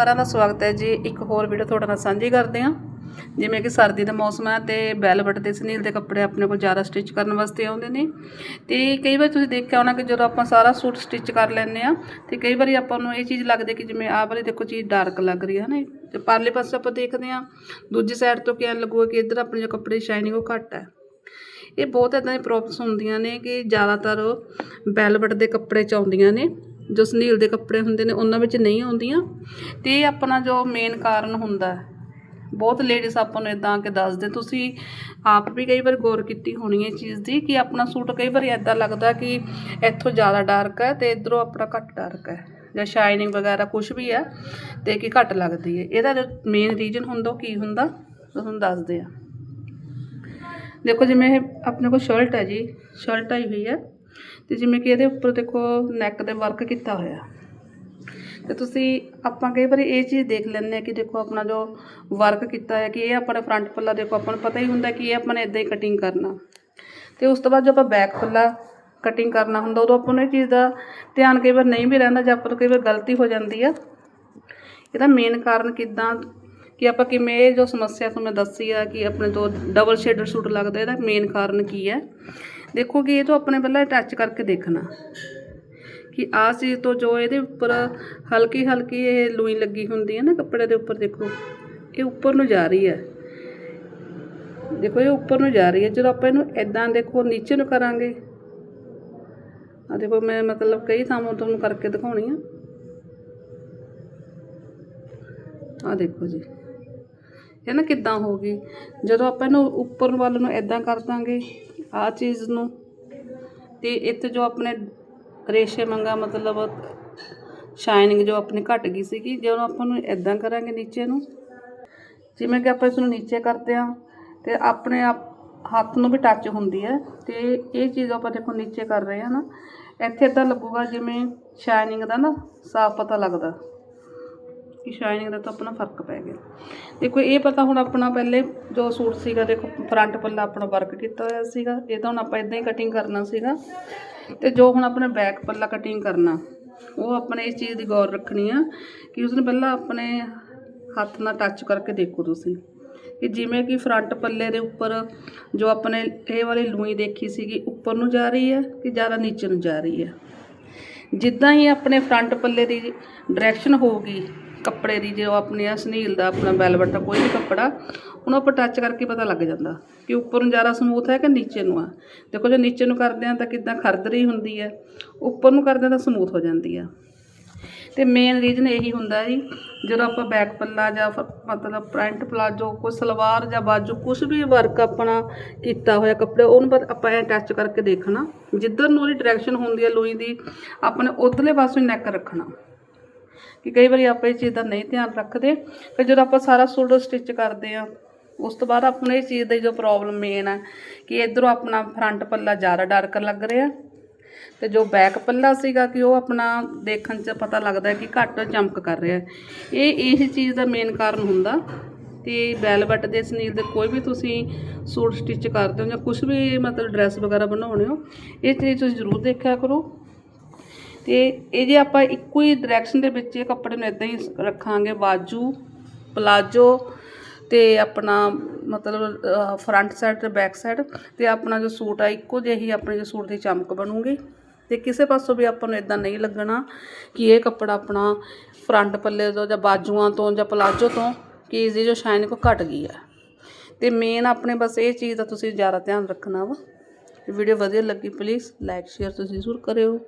ਸਾਰਿਆਂ ਦਾ ਸਵਾਗਤ ਹੈ ਜੀ। ਇੱਕ ਹੋਰ ਵੀਡੀਓ ਤੁਹਾਡੇ ਨਾਲ ਸਾਂਝੀ ਕਰਦੇ ਹਾਂ। ਜਿਵੇਂ ਕਿ ਸਰਦੀ ਦਾ ਮੌਸਮ ਹੈ ਤੇ ਬੈਲਵਟ ਦੇ ਸਨੀਲ ਦੇ ਕੱਪੜੇ ਆਪਣੇ ਕੋਲ ਜ਼ਿਆਦਾ ਸਟਿਚ ਕਰਨ ਵਾਸਤੇ ਆਉਂਦੇ ਨੇ। ਤੇ ਕਈ ਵਾਰ ਤੁਸੀਂ ਦੇਖਿਆ ਹੋਣਾ ਕਿ ਜਦੋਂ ਆਪਾਂ ਸਾਰਾ ਸੂਟ ਸਟਿਚ ਕਰ ਲੈਂਦੇ ਆ ਤੇ ਕਈ ਵਾਰੀ ਆਪਾਂ ਨੂੰ ਇਹ ਚੀਜ਼ ਲੱਗਦੀ ਕਿ ਜਿਵੇਂ ਆਹ ਵਾਲੀ ਦੇਖੋ ਚੀਜ਼ ਡਾਰਕ ਲੱਗ ਰਹੀ ਹੈ ਨਾ ਤੇ ਪਰਲੇ ਪਾਸੇ ਆਪਾਂ ਦੇਖਦੇ ਆ ਦੂਜੀ ਸਾਈਡ ਤੋਂ ਕਿਆ ਲੱਗੂਗਾ ਕਿ ਇੱਧਰ ਆਪਣੇ ਜੋ ਕੱਪੜੇ ਸ਼ਾਈਨਿੰਗ ਉਹ ਘੱਟ ਹੈ। ਇਹ ਬਹੁਤ ਇਦਾਂ ਦੀ ਪ੍ਰੋਬਲਮਸ ਹੁੰਦੀਆਂ ਨੇ ਕਿ ਜ਼ਿਆਦਾਤਰ ਬੈਲਵਟ ਦੇ ਕੱਪੜੇ ਚ ਆਉਂਦੀਆਂ ਨੇ। ਜੋ ਸਨੀਲ ਦੇ ਕੱਪੜੇ ਹੁੰਦੇ ਨੇ ਉਹਨਾਂ ਵਿੱਚ ਨਹੀਂ ਆਉਂਦੀਆਂ। ਤੇ ਇਹ ਆਪਣਾ ਜੋ ਮੇਨ ਕਾਰਨ ਹੁੰਦਾ ਬਹੁਤ ਲੇਡੀਜ਼ ਆਪਾਂ ਨੂੰ ਇਦਾਂ ਕਿ ਦੱਸਦੇ। ਤੁਸੀਂ ਆਪ ਵੀ ਕਈ ਵਾਰ ਗੌਰ ਕੀਤੀ ਹੋਣੀ ਹੈ ਚੀਜ਼ ਦੀ ਕਿ ਆਪਣਾ ਸੂਟ ਕਈ ਵਾਰੀ ਇਦਾਂ ਲੱਗਦਾ ਕਿ ਇੱਥੋਂ ਜ਼ਿਆਦਾ ਡਾਰਕ ਹੈ ਤੇ ਇਧਰੋਂ ਆਪਣਾ ਘੱਟ ਡਾਰਕ ਹੈ ਜਾਂ ਸ਼ਾਈਨਿੰਗ ਵਗੈਰਾ ਕੁਝ ਵੀ ਹੈ ਤੇ ਕਿ ਘੱਟ ਲੱਗਦੀ ਹੈ। ਇਹਦਾ ਜੋ ਮੇਨ ਰੀਜ਼ਨ ਹੁੰਦਾ ਉਹ ਕੀ ਹੁੰਦਾ? ਤੁਹਾਨੂੰ ਦੱਸਦੇ ਆ ਦੇਖੋ ਜਿਵੇਂ ਇਹ ਆਪਣੇ ਕੋਲ ਸ਼ਰਟ ਹੈ ਜੀ। ਸ਼ਰਟ ਆਈ ਹੋਈ ਹੈ। ਤੇ ਜਿਵੇਂ ਕਿ ਇਹਦੇ ਉੱਪਰ ਦੇਖੋ ਨੈਕ ਦੇ ਵਰਕ ਕੀਤਾ ਹੋਇਆ। ਤੇ ਤੁਸੀਂ ਆਪਾਂ ਕਈ ਵਾਰੀ ਇਹ ਚੀਜ਼ ਦੇਖ ਲੈਂਦੇ ਆ ਕਿ ਦੇਖੋ ਆਪਣਾ ਜੋ ਵਰਕ ਕੀਤਾ ਹੈ ਕਿ ਇਹ ਆਪਣਾ ਫਰੰਟ ਪੱਲਾ ਦੇਖੋ, ਆਪਾਂ ਨੂੰ ਪਤਾ ਹੀ ਹੁੰਦਾ ਕਿ ਇਹ ਆਪਾਂ ਨੇ ਇਦਾਂ ਹੀ ਕਟਿੰਗ ਕਰਨਾ। ਤੇ ਉਸ ਤੋਂ ਬਾਅਦ ਜਦੋਂ ਆਪਾਂ ਬੈਕ ਪੱਲਾ ਕਟਿੰਗ ਕਰਨਾ ਹੁੰਦਾ, ਉਦੋਂ ਆਪਾਂ ਨੂੰ ਇਹ ਚੀਜ਼ ਦਾ ਧਿਆਨ ਕਈ ਵਾਰ ਨਹੀਂ ਵੀ ਰਹਿੰਦਾ ਜਾਂ ਆਪਾਂ ਤੋਂ ਕਈ ਵਾਰ ਗਲਤੀ ਹੋ ਜਾਂਦੀ ਆ। ਇਹਦਾ ਮੇਨ ਕਾਰਨ ਕਿਦਾਂ ਕਿ ਆਪਾਂ ਕਿਵੇਂ ਇਹ ਜੋ ਸਮੱਸਿਆ ਤੁਹਾਨੂੰ ਦੱਸੀ ਆ ਕਿ ਆਪਣੇ ਤੋਂ ਡਬਲ ਸ਼ੇਡਰ ਸੂਟ ਲੱਗਦਾ, ਇਹਦਾ ਮੇਨ ਕਾਰਨ ਕੀ ਹੈ? ਦੇਖੋ ਕਿ ਇਹ ਤੋਂ ਆਪਣੇ ਪਹਿਲਾਂ ਟੱਚ ਕਰਕੇ ਦੇਖਣਾ। ਕਿ ਆਹ ਚੀਜ਼ ਤੋਂ ਜੋ ਇਹਦੇ ਉੱਪਰ ਹਲਕੀ ਹਲਕੀ ਇਹ ਲੂਈ ਲੱਗੀ ਹੁੰਦੀ ਹੈ ਨਾ, ਕੱਪੜੇ ਦੇ ਉੱਪਰ ਦੇਖੋ, ਇਹ ਉੱਪਰ ਨੂੰ ਜਾ ਰਹੀ ਹੈ। ਦੇਖੋ, ਇਹ ਉੱਪਰ ਨੂੰ ਜਾ ਰਹੀ ਹੈ। ਜਦੋਂ ਆਪਾਂ ਇਹਨੂੰ ਇਦਾਂ ਦੇਖੋ, ਨੀਚੇ ਨੂੰ ਕਰਾਂਗੇ ਆ ਦੇਖੋ, ਮੈਂ ਮਤਲਬ ਕਈ ਥਾਵਾਂ ਤੁਹਾਨੂੰ ਕਰਕੇ ਦਿਖਾਉਣੀ ਆ। ਆ ਦੇਖੋ ਜੀ, ਇਹ ਨਾ ਕਿੱਦਾਂ ਹੋ ਗਈ? ਜਦੋਂ ਆਪਾਂ ਇਹਨੂੰ ਉੱਪਰ ਵੱਲ ਨੂੰ ਇਦਾਂ ਕਰ ਦਾਂਗੇ ਆਹ ਚੀਜ਼ ਨੂੰ। ਅਤੇ ਇੱਥੇ ਜੋ ਆਪਣੇ ਰੇਸ਼ੇ ਮੰਗਾ, ਮਤਲਬ ਸ਼ਾਈਨਿੰਗ ਜੋ ਆਪਣੀ ਘਟ ਗਈ ਸੀਗੀ, ਜੇ ਜਦੋਂ ਆਪਾਂ ਨੂੰ ਇਦਾਂ ਕਰਾਂਗੇ ਨੀਚੇ ਨੂੰ। ਜਿਵੇਂ ਕਿ ਆਪਾਂ ਇਸ ਨੂੰ ਨੀਚੇ ਕਰਦੇ ਹਾਂ, ਤੇ ਆਪਣੇ ਆਪ ਹੱਥ ਨੂੰ ਵੀ ਟੱਚ ਹੁੰਦੀ ਹੈ। ਤੇ ਇਹ ਚੀਜ਼ ਆਪਾਂ ਦੇਖੋ ਨੀਚੇ ਕਰ ਰਹੇ ਹਾਂ ਨਾ। ਇੱਥੇ ਇਦਾਂ ਲੱਗੂਗਾ ਜਿਵੇਂ ਸ਼ਾਈਨਿੰਗ ਦਾ ਨਾ ਸਾਫ਼ ਪਤਾ ਲੱਗਦਾ। ਕਿ ਸ਼ਾਈਨਿੰਗ ਦਾ ਤਾਂ ਆਪਣਾ ਫ਼ਰਕ ਪੈ ਗਿਆ। ਦੇਖੋ, ਇਹ ਪਤਾ ਹੁਣ ਆਪਣਾ ਪਹਿਲੇ ਜੋ ਸੂਟ ਸੀਗਾ, ਦੇਖੋ ਫਰੰਟ ਪੱਲਾ ਆਪਣਾ ਵਰਕ ਕੀਤਾ ਹੋਇਆ ਸੀਗਾ। ਇਹ ਤਾਂ ਹੁਣ ਆਪਾਂ ਇਦਾਂ ਹੀ ਕਟਿੰਗ ਕਰਨਾ ਸੀਗਾ। ਤੇ ਜੋ ਹੁਣ ਆਪਣੇ ਬੈਕ ਪੱਲਾ ਕਟਿੰਗ ਕਰਨਾ, ਉਹ ਆਪਣੇ ਇਸ ਚੀਜ਼ ਦੀ ਗੌਰ ਰੱਖਣੀ ਆ ਕਿ ਉਸਨੇ ਪਹਿਲਾਂ ਆਪਣੇ ਹੱਥ ਨਾਲ ਟੱਚ ਕਰਕੇ ਦੇਖੋ ਤੁਸੀਂ। ਕਿ ਜਿਵੇਂ ਕਿ ਫਰੰਟ ਪੱਲੇ ਦੇ ਉੱਪਰ ਜੋ ਆਪਣੇ ਇਹ ਵਾਲੀ ਲੂਈ ਦੇਖੀ ਸੀਗੀ, ਉੱਪਰ ਨੂੰ ਜਾ ਰਹੀ ਹੈ ਕਿ ਜ਼ਿਆਦਾ ਨੀਚੇ ਨੂੰ ਜਾ ਰਹੀ ਹੈ? ਜਿੱਦਾਂ ਹੀ ਆਪਣੇ ਫਰੰਟ ਪੱਲੇ ਦੀ ਡਾਇਰੈਕਸ਼ਨ ਹੋਊਗੀ ਕੱਪੜੇ ਦੀ ਜੋ ਆਪਣੀ ਆ ਸਨੀਲ ਦਾ ਆਪਣਾ ਵੈਲਵਟ ਦਾ ਕੋਈ ਵੀ ਕੱਪੜਾ, ਉਹਨੂੰ ਆਪਾਂ ਟੱਚ ਕਰਕੇ ਪਤਾ ਲੱਗ ਜਾਂਦਾ ਕਿ ਉੱਪਰ ਨੂੰ ਜ਼ਿਆਦਾ ਸਮੂਥ ਹੈ ਕਿ ਨੀਚੇ ਨੂੰ ਆ। ਦੇਖੋ ਜੇ ਨੀਚੇ ਨੂੰ ਕਰਦੇ ਆ ਤਾਂ ਕਿਦਾਂ ਖਰਦਰੀ ਹੁੰਦੀ ਹੈ, ਉੱਪਰ ਨੂੰ ਕਰਦੇ ਆ ਤਾਂ ਸਮੂਥ ਹੋ ਜਾਂਦੀ ਆ। ਤੇ ਮੇਨ ਰੀਜ਼ਨ ਇਹੀ ਹੁੰਦਾ ਜੀ, ਜਦੋਂ ਆਪਾਂ ਬੈਕ ਪੱਲਾ ਜਾਂ ਫ- ਮਤਲਬ ਪ੍ਰਿੰਟ ਪਲਾਜੋ ਕੋਈ ਸਲਵਾਰ ਜਾਂ ਬਾਜੂ ਕੁਝ ਵੀ ਵਰਕ ਆਪਣਾ ਕੀਤਾ ਹੋਇਆ ਕੱਪੜੇ, ਉਹਨੂੰ ਬਸ ਆਪਾਂ ਐ ਟੱਚ ਕਰਕੇ ਦੇਖਣਾ, ਜਿੱਧਰ ਨੂੰ ਉਹਦੀ ਡਾਇਰੈਕਸ਼ਨ ਹੁੰਦੀ ਹੈ, ਲੋਈ ਦੀ, ਆਪਣੇ ਉਧਰਲੇ ਪਾਸੇ ਨੈਕ ਰੱਖਣਾ। ਕਿ ਕਈ ਵਾਰੀ ਆਪਾਂ ਇਹ ਚੀਜ਼ ਦਾ ਨਹੀਂ ਧਿਆਨ ਰੱਖਦੇ। ਫਿਰ ਜਦੋਂ ਆਪਾਂ ਸਾਰਾ ਸੂਟ ਸਟਿਚ ਕਰਦੇ ਆ ਉਸ ਤੋਂ ਬਾਅਦ ਆਪਾਂ ਨੂੰ ਇਹ ਚੀਜ਼ ਦੀ ਜੋ ਪ੍ਰੋਬਲਮ ਮੇਨ ਹੈ ਕਿ ਇਧਰੋਂ ਆਪਣਾ ਫਰੰਟ ਪੱਲਾ ਜ਼ਿਆਦਾ ਡਾਰਕ ਲੱਗ ਰਿਹਾ। ਤੇ ਜੋ ਬੈਕ ਪੱਲਾ ਸੀਗਾ ਕਿ ਉਹ ਆਪਣਾ ਦੇਖਣ 'ਚ ਪਤਾ ਲੱਗਦਾ ਕਿ ਘੱਟ ਚਮਕ ਕਰ ਰਿਹਾ। ਹੈ। ਇਹ ਇਸ ਚੀਜ਼ ਦਾ ਮੇਨ ਕਾਰਨ ਹੁੰਦਾ। ਤੇ ਵੈਲਵਟ ਦੇ ਸਨੀਲ ਦੇ ਕੋਈ ਵੀ ਤੁਸੀਂ ਸੂਟ ਸਟਿਚ ਕਰਦੇ ਹੋ ਜਾਂ ਕੁਝ ਵੀ ਮਤਲਬ ਡਰੈਸ ਵਗੈਰਾ ਬਣਾਉਣੇ ਹੋ, ਇਹ ਚੀਜ਼ ਤੁਸੀਂ ਜ਼ਰੂਰ ਦੇਖਿਆ ਕਰੋ। ਅਤੇ ਇਹ ਜੇ ਆਪਾਂ ਇੱਕੋ ਹੀ ਡਾਇਰੈਕਸ਼ਨ ਦੇ ਵਿੱਚ ਇਹ ਕੱਪੜੇ ਨੂੰ ਇੱਦਾਂ ਹੀ ਰੱਖਾਂਗੇ, ਬਾਜੂ ਪਲਾਜੋ ਅਤੇ ਆਪਣਾ ਮਤਲਬ ਫਰੰਟ ਸਾਈਡ ਅਤੇ ਬੈਕ ਸਾਈਡ ਅਤੇ ਆਪਣਾ ਜੋ ਸੂਟ ਆ, ਇੱਕੋ ਜਿਹੀ ਆਪਣੇ ਜੋ ਸੂਟ ਦੀ ਚਮਕ ਬਣੂਗੀ। ਅਤੇ ਕਿਸੇ ਪਾਸੋਂ ਵੀ ਆਪਾਂ ਨੂੰ ਇਦਾਂ ਨਹੀਂ ਲੱਗਣਾ ਕਿ ਇਹ ਕੱਪੜਾ ਆਪਣਾ ਫਰੰਟ ਪੱਲੇ ਤੋਂ ਜਾਂ ਬਾਜੂਆਂ ਤੋਂ ਜਾਂ ਪਲਾਜੋ ਤੋਂ ਕਿ ਇਸ ਦੀ ਜੋ ਸ਼ਾਈਨ ਕੋ ਘਟ ਗਈ ਆ। ਅਤੇ ਮੇਨ ਆਪਣੇ ਬਸ ਇਹ ਚੀਜ਼ ਦਾ ਤੁਸੀਂ ਜ਼ਿਆਦਾ ਧਿਆਨ ਰੱਖਣਾ ਵਾ। ਵੀਡੀਓ ਵਧੀਆ ਲੱਗੀ ਪਲੀਜ਼ ਲਾਈਕ ਸ਼ੇਅਰ ਤੁਸੀਂ ਜ਼ਰੂਰ ਕਰਿਓ।